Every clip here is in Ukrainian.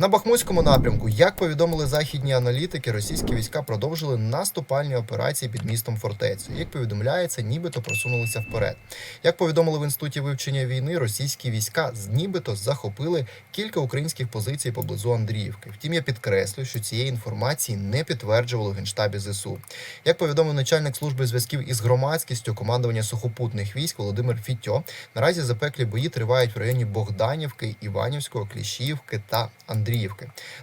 На Бахмутському напрямку, як повідомили західні аналітики, російські війська продовжили наступальні операції під містом Фортецю. Як повідомляється, нібито просунулися вперед. Як повідомили в інституті вивчення війни, російські війська нібито захопили кілька українських позицій поблизу Андріївки. Втім, я підкреслю, що цієї інформації не підтверджували в генштабі ЗСУ. Як повідомив начальник служби зв'язків із громадськістю командування сухопутних військ Володимир Фітьо, наразі запеклі бої тривають в районі Богданівки, Іванівського, Кліщівки та Андріївки.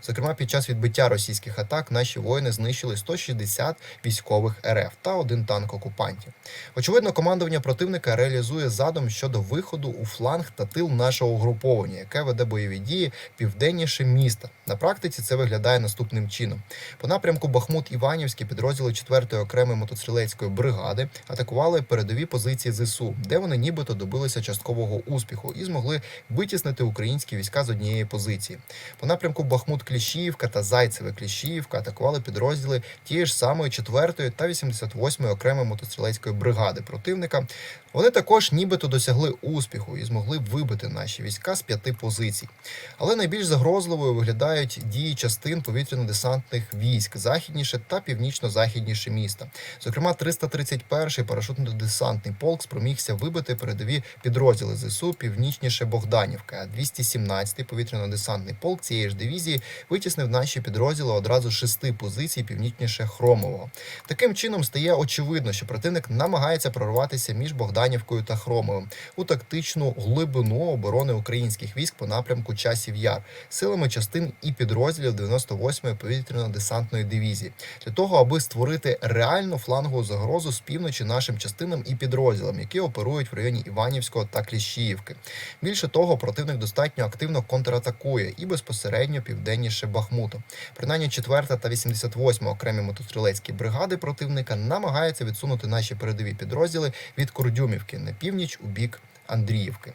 Зокрема, під час відбиття російських атак наші воїни знищили 160 військових РФ та один танк окупантів. Очевидно, командування противника реалізує задум щодо виходу у фланг та тил нашого угруповання, яке веде бойові дії південніше міста. На практиці це виглядає наступним чином. По напрямку Бахмут-Іванівський підрозділи 4-ї окремої мотострілецької бригади атакували передові позиції ЗСУ, де вони нібито добилися часткового успіху і змогли витіснити українські війська з однієї позиції. По напрямку Бахмут-Кліщіївка та Зайцеве-Кліщіївка атакували підрозділи тієї ж самої 4-ї та 88-ї окремої мотострілецької бригади противника. Вони також нібито досягли успіху і змогли вибити наші війська з п'яти позицій. Але найбільш загрозливою виглядають дії частин повітряно-десантних військ західніше та північно-західніше міста. Зокрема, 331-й парашутно-десантний полк спромігся вибити передові підрозділи ЗСУ північніше Богданівки, а 217-й повітряно-десантний полк цієї ж дивізії витіснив наші підрозділи одразу шести позицій північніше Хромового. Таким чином стає очевидно, що противник намагається прорватися між Богданівкою та Хромовим у тактичну глибину оборони українських військ по напрямку часів яр силами частин і підрозділів 98-ї повітряно-десантної дивізії для того, аби створити реальну флангову загрозу з півночі нашим частинам і підрозділам, які оперують в районі Іванівського та Кліщіївки. Більше того, противник достатньо активно контратакує і безпосередньо південніше Бахмуту. Принаймні 4 та 88 окремі мотострілецькі бригади противника намагаються відсунути наші передові підрозділи від Курдюмівки на північ у бік Андріївки.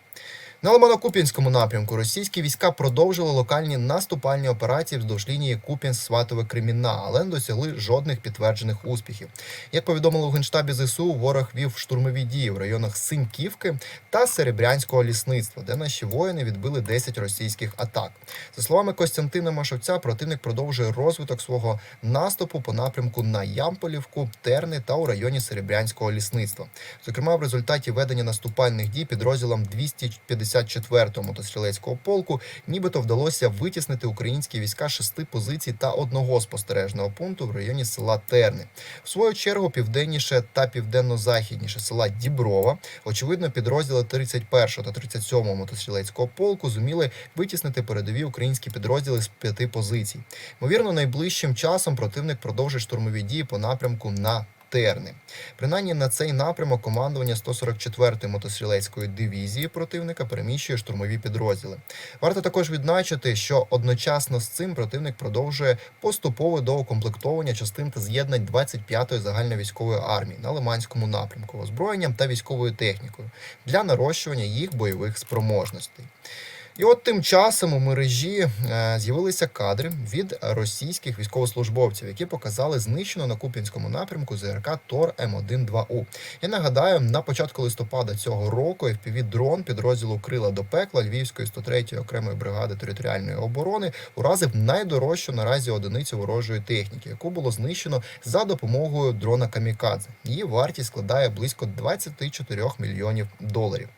На Лимано-Куп'янському напрямку російські війська продовжили локальні наступальні операції вздовж лінії Куп'янськ-Сватове Кремінна, але не досягли жодних підтверджених успіхів. Як повідомили у генштабі ЗСУ, ворог вів штурмові дії в районах Синьківки та Серебрянського лісництва, де наші воїни відбили 10 російських атак. За словами Костянтина Машовця, противник продовжує розвиток свого наступу по напрямку на Ямполівку, Терни та у районі Серебрянського лісництва. Зокрема, в результаті ведення наступальних дій підрозділам 254-го мотострілецького полку нібито вдалося витіснити українські війська шести позицій та одного спостережного пункту в районі села Терни. В свою чергу, південніше та південно-західніше села Діброва, очевидно, підрозділи 31-го та 37-го мотострілецького полку зуміли витіснити передові українські підрозділи з п'яти позицій. Ймовірно, найближчим часом противник продовжить штурмові дії по напрямку на Терни. Принаймні на цей напрямок командування 144-ї мотострілецької дивізії противника переміщує штурмові підрозділи. Варто також відзначити, що одночасно з цим противник продовжує поступове доукомплектовування частин та з'єднань 25-ї загальновійськової армії на Лиманському напрямку озброєнням та військовою технікою для нарощування їх бойових спроможностей. І от тим часом у мережі е, з'явилися кадри від російських військовослужбовців, які показали знищену на Куп'янському напрямку ЗРК Тор М1-2У. Я нагадаю, на початку листопада цього року fpv дрон підрозділу Крила до пекла Львівської 103-ї окремої бригади територіальної оборони уразив найдорожчу наразі одиницю ворожої техніки, яку було знищено за допомогою дрона Камікадзе. Її вартість складає близько 24 мільйонів доларів.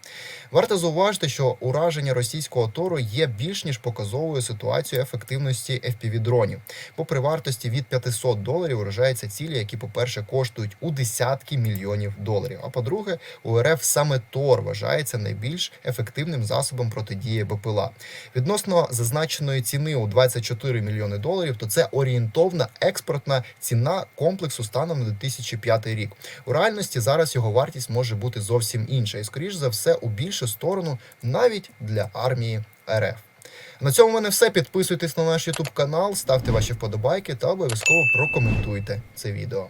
Варто зауважити, що ураження російського тору є більш ніж показовою ситуацією ефективності fpv дронів. Попри вартості від 500 доларів, вражаються цілі, які, по-перше, коштують у десятки мільйонів доларів. А по-друге, у РФ саме Тор вважається найбільш ефективним засобом протидії БПЛА. Відносно зазначеної ціни у 24 мільйони доларів, то це орієнтовна експортна ціна комплексу станом на 2005 рік. У реальності зараз його вартість може бути зовсім інша, і скоріш за все у більшу сторону навіть для армії РФ. На цьому в мене все. Підписуйтесь на наш YouTube канал, ставте ваші вподобайки та обов'язково прокоментуйте це відео.